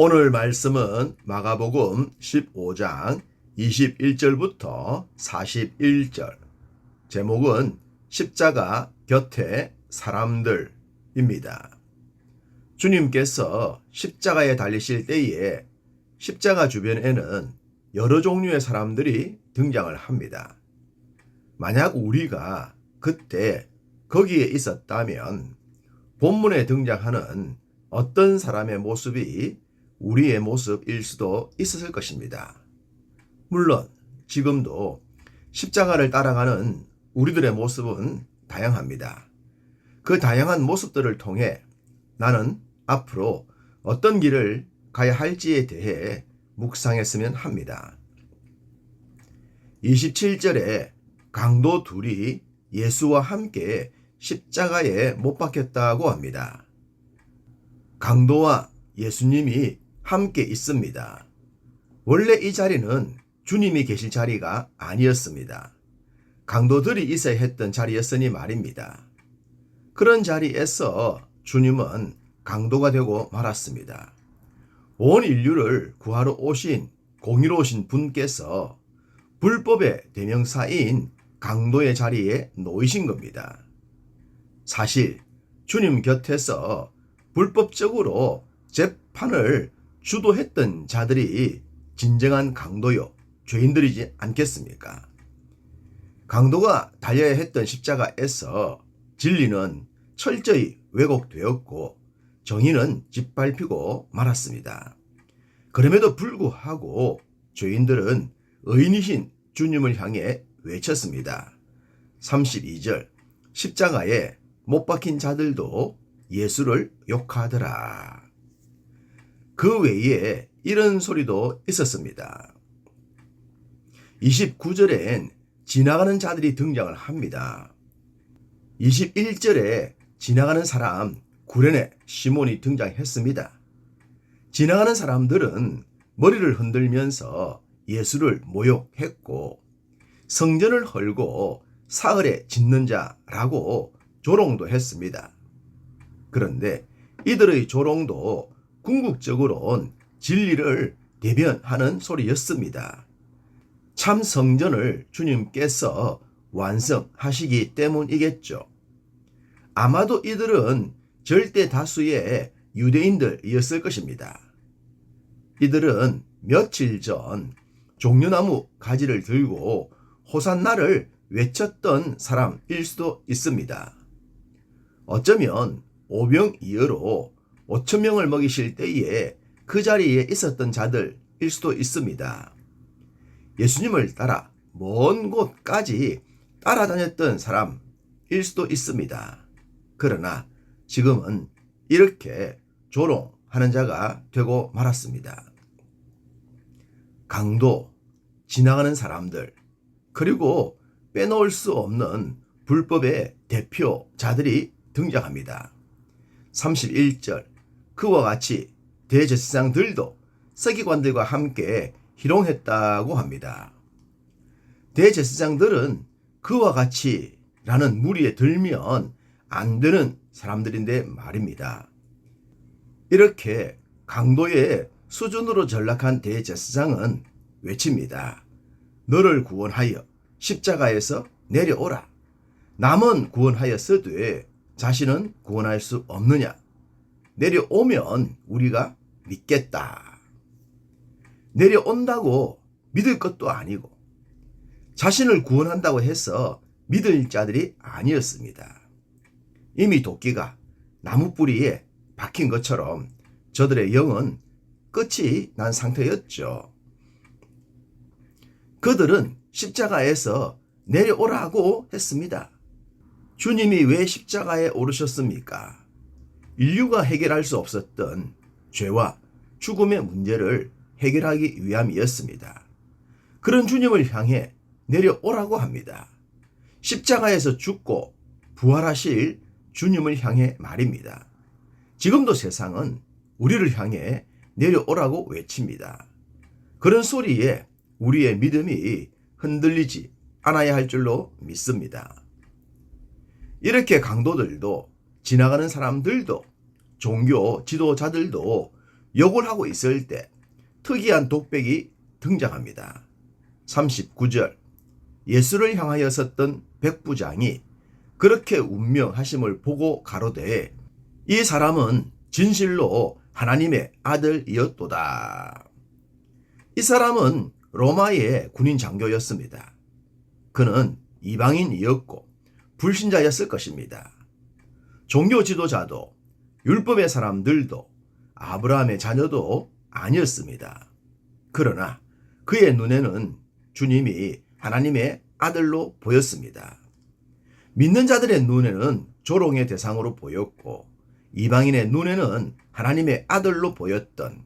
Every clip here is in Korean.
오늘 말씀은 마가복음 15장 21절부터 41절. 제목은 십자가 곁에 사람들입니다. 주님께서 십자가에 달리실 때에 십자가 주변에는 여러 종류의 사람들이 등장을 합니다. 만약 우리가 그때 거기에 있었다면 본문에 등장하는 어떤 사람의 모습이 우리의 모습일 수도 있었을 것입니다. 물론 지금도 십자가를 따라가는 우리들의 모습은 다양합니다. 그 다양한 모습들을 통해 나는 앞으로 어떤 길을 가야 할지에 대해 묵상했으면 합니다. 27절에 강도 둘이 예수와 함께 십자가에 못 박혔다고 합니다. 강도와 예수님이 함께 있습니다. 원래 이 자리는 주님이 계실 자리가 아니었습니다. 강도들이 있어야 했던 자리였으니 말입니다. 그런 자리에서 주님은 강도가 되고 말았습니다. 온 인류를 구하러 오신 공의로우신 분께서 불법의 대명사인 강도의 자리에 놓이신 겁니다. 사실 주님 곁에서 불법적으로 재판을 주도했던 자들이 진정한 강도요, 죄인들이지 않겠습니까? 강도가 달려야 했던 십자가에서 진리는 철저히 왜곡되었고 정의는 짓밟히고 말았습니다. 그럼에도 불구하고 죄인들은 의인이신 주님을 향해 외쳤습니다. 32절 십자가에 못 박힌 자들도 예수를 욕하더라. 그 외에 이런 소리도 있었습니다. 29절엔 지나가는 자들이 등장을 합니다. 21절에 지나가는 사람 구련의 시몬이 등장했습니다. 지나가는 사람들은 머리를 흔들면서 예수를 모욕했고 성전을 헐고 사흘에 짓는 자라고 조롱도 했습니다. 그런데 이들의 조롱도 궁극적으로는 진리를 대변하는 소리였습니다. 참 성전을 주님께서 완성하시기 때문이겠죠. 아마도 이들은 절대 다수의 유대인들이었을 것입니다. 이들은 며칠 전 종려나무 가지를 들고 호산나를 외쳤던 사람일 수도 있습니다. 어쩌면 오병이어로 5천 명을 먹이실 때에 그 자리에 있었던 자들일 수도 있습니다. 예수님을 따라 먼 곳까지 따라다녔던 사람일 수도 있습니다. 그러나 지금은 이렇게 조롱하는 자가 되고 말았습니다. 강도, 지나가는 사람들, 그리고 빼놓을 수 없는 불법의 대표자들이 등장합니다. 31절 그와 같이 대제사장들도 서기관들과 함께 희롱했다고 합니다. 대제사장들은 그와 같이 라는 무리에 들면 안 되는 사람들인데 말입니다. 이렇게 강도의 수준으로 전락한 대제사장은 외칩니다. 너를 구원하여 십자가에서 내려오라. 남은 구원하였으되 자신은 구원할 수 없느냐? 내려오면 우리가 믿겠다. 내려온다고 믿을 것도 아니고 자신을 구원한다고 해서 믿을 자들이 아니었습니다. 이미 도끼가 나무 뿌리에 박힌 것처럼 저들의 영은 끝이 난 상태였죠. 그들은 십자가에서 내려오라고 했습니다. 주님이 왜 십자가에 오르셨습니까? 인류가 해결할 수 없었던 죄와 죽음의 문제를 해결하기 위함이었습니다. 그런 주님을 향해 내려오라고 합니다. 십자가에서 죽고 부활하실 주님을 향해 말입니다. 지금도 세상은 우리를 향해 내려오라고 외칩니다. 그런 소리에 우리의 믿음이 흔들리지 않아야 할 줄로 믿습니다. 이렇게 강도들도 지나가는 사람들도 종교 지도자들도 욕을 하고 있을 때 특이한 독백이 등장합니다. 39절 예수를 향하여 섰던 백부장이 그렇게 운명하심을 보고 가로되 이 사람은 진실로 하나님의 아들이었도다. 이 사람은 로마의 군인 장교였습니다. 그는 이방인이었고 불신자였을 것입니다. 종교 지도자도 율법의 사람들도 아브라함의 자녀도 아니었습니다. 그러나 그의 눈에는 주님이 하나님의 아들로 보였습니다. 믿는 자들의 눈에는 조롱의 대상으로 보였고 이방인의 눈에는 하나님의 아들로 보였던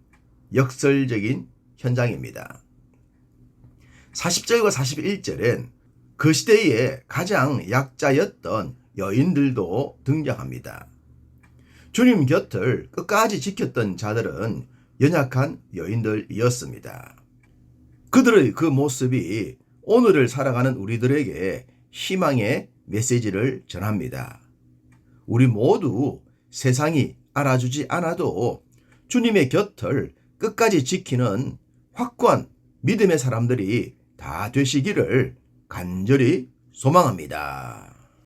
역설적인 현장입니다. 40절과 41절엔 그 시대에 가장 약자였던 여인들도 등장합니다. 주님 곁을 끝까지 지켰던 자들은 연약한 여인들이었습니다. 그들의 그 모습이 오늘을 살아가는 우리들에게 희망의 메시지를 전합니다. 우리 모두 세상이 알아주지 않아도 주님의 곁을 끝까지 지키는 확고한 믿음의 사람들이 다 되시기를 간절히 소망합니다.